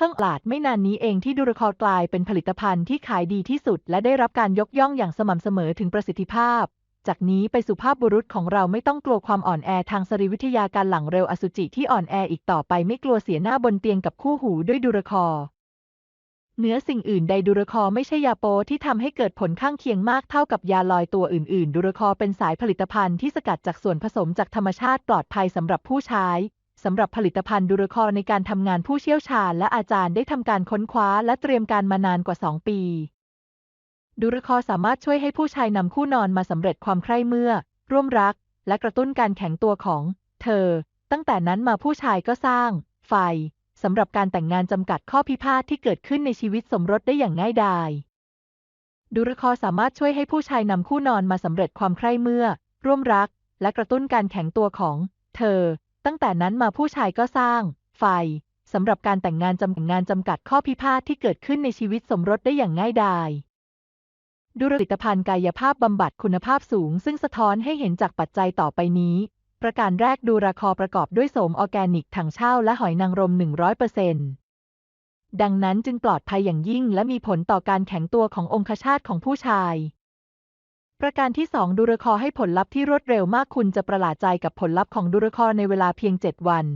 เพิ่งตลาดไม่นานนี้เองที่ดูรคอกลายเป็นผลิตภัณฑ์ที่ขายดีที่สุด และได้รับการยกย่องอย่างสม่ำเสมอถึงประสิทธิภาพ จากนี้ไปสุภาพบุรุษของเราไม่ต้องกลัวความอ่อนแอทางสรีวิทยาการหลังเร็วอสุจิที่อ่อนแออีกต่อไปไม่กลัวเสียหน้าบนเตียงกับคู่หูด้วยดูรคอเนื้อสิ่งอื่นใดดูรคอไม่ใช่ยาโปที่ทำให้เกิดผลข้างเคียงมากเท่ากับยาลอยตัวอื่น ๆ ดูรคอเป็นสายผลิตภัณฑ์ที่สกัดจากส่วนผสมจากธรรมชาติปลอดภัยสำหรับผู้ใช้ สำหรับผลิตภัณฑ์ดูรคอในการทำงานผู้เชี่ยวชาญและอาจารย์ได้ทำการค้นคว้าและเตรียมการมานานกว่า 2 ปี ดูรคอสามารถช่วยให้ผู้ชายนำคู่นอนมาสำเร็จความใคร่เมื่อ ร่วมรัก และกระตุ้นการแข็งตัวของ เธอ ตั้งแต่นั้นมาผู้ชายก็สร้าง ไฟสำหรับการแต่งงานจำกัดข้อพิพาทที่เกิดขึ้นในชีวิตสมรสได้อย่างง่ายดายดูรคอสามารถช่วยให้ผู้ชายนำคู่นอนมาสำเร็จความใคร่เมื่อ ร่วมรัก และกระตุ้นการแข็งตัวของ เธอ ตั้งแต่นั้นมาผู้ชายก็สร้าง ไฟสำหรับการแต่งงานจำงานจำกัดข้อพิพาทที่เกิดขึ้นในชีวิตสมรสได้อย่างง่ายดายดูผลิตภัณฑ์กายภาพบำบัดคุณภาพสูง ซึ่งสะท้อนให้เห็นจากปัจจัยต่อไปนี้ ประการแรกดูราคอประกอบด้วยโสมออแกนิกถังเช่าและหอยนางรม 100%ดังนั้นจึงปลอดภัยอย่างยิ่งและมีผลต่อการแข็งตัวขององคชาตของผู้ชาย ประการที่ 2 ดูรคอให้ผลลัพธ์ที่รวดเร็วมากคุณจะประหลาดใจกับผลลัพธ์ของดูรคอในเวลาเพียง 7 วัน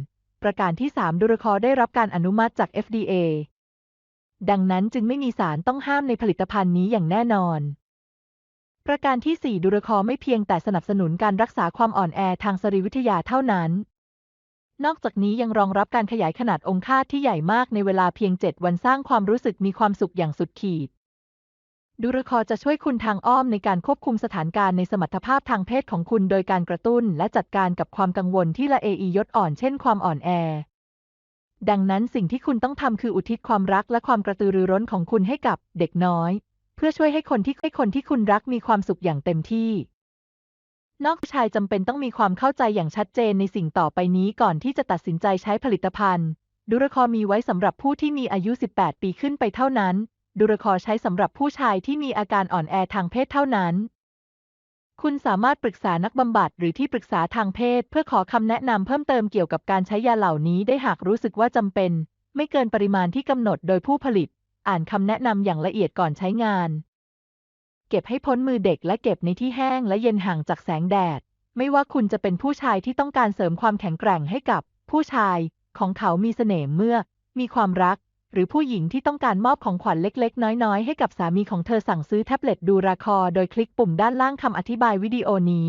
ประการที่ 3 ดูรคอได้รับการอนุมัติจาก FDA ดังนั้นจึงไม่มีสารต้องห้ามในผลิตภัณฑ์นี้อย่างแน่นอน ประการที่ 4 ดูรคอไม่เพียงแต่สนับสนุนการรักษาความอ่อนแอทางสรีวิทยาเท่านั้น นอกจากนี้ยังรองรับการขยายขนาดองคาที่ใหญ่มากในเวลาเพียง 7 วันสร้างความรู้สึกมีความสุขอย่างสุดขีด ดูรคอจะช่วยคุณทางอ้อมในการควบคุมสถานการณ์ในสมรรถภาพทางเพศของคุณโดยการกระตุ้นและจัดการกับความกังวลที่ละเอียดอ่อนเช่นความอ่อนแอ ดังนั้นสิ่งที่คุณต้องทำคืออุทิศความรักและความกระตือรือร้นของคุณให้กับเด็กน้อย เพื่อช่วยให้คนที่ให้คนที่คุณรักมีความสุขอย่างเต็มที่ นอกชายจำเป็นต้องมีความเข้าใจอย่างชัดเจนในสิ่งต่อไปนี้ก่อนที่จะตัดสินใจใช้ผลิตภัณฑ์ดูรคอมีไว้สำหรับผู้ที่มีอายุ 18 ปีขึ้นไปเท่านั้น ดูรคอใช้สำหรับผู้ชายที่มีอาการอ่อนแอทางเพศเท่านั้น คุณสามารถปรึกษานักบำบัดหรือที่ปรึกษาทางเพศ เพื่อขอคำแนะนำเพิ่มเติมเกี่ยวกับการใช้ยาเหล่านี้ได้หากรู้สึกว่าจำเป็น ไม่เกินปริมาณที่กำหนดโดยผู้ผลิต อ่านคำแนะนำอย่างละเอียดก่อนใช้งาน เก็บให้พ้นมือเด็กและเก็บในที่แห้งและเย็นห่างจากแสงแดด ไม่ว่าคุณจะเป็นผู้ชายที่ต้องการเสริมความแข็งแกร่งให้กับ ผู้ชายของเขามีเสน่ห์เมื่อ มีความรัก หรือผู้หญิงที่ต้องการมอบของขวัญเล็กๆ น้อยๆ ให้กับสามีของเธอสั่งซื้อแท็บเล็ตดูราคอ โดยคลิกปุ่มด้านล่างคำอธิบายวิดีโอนี้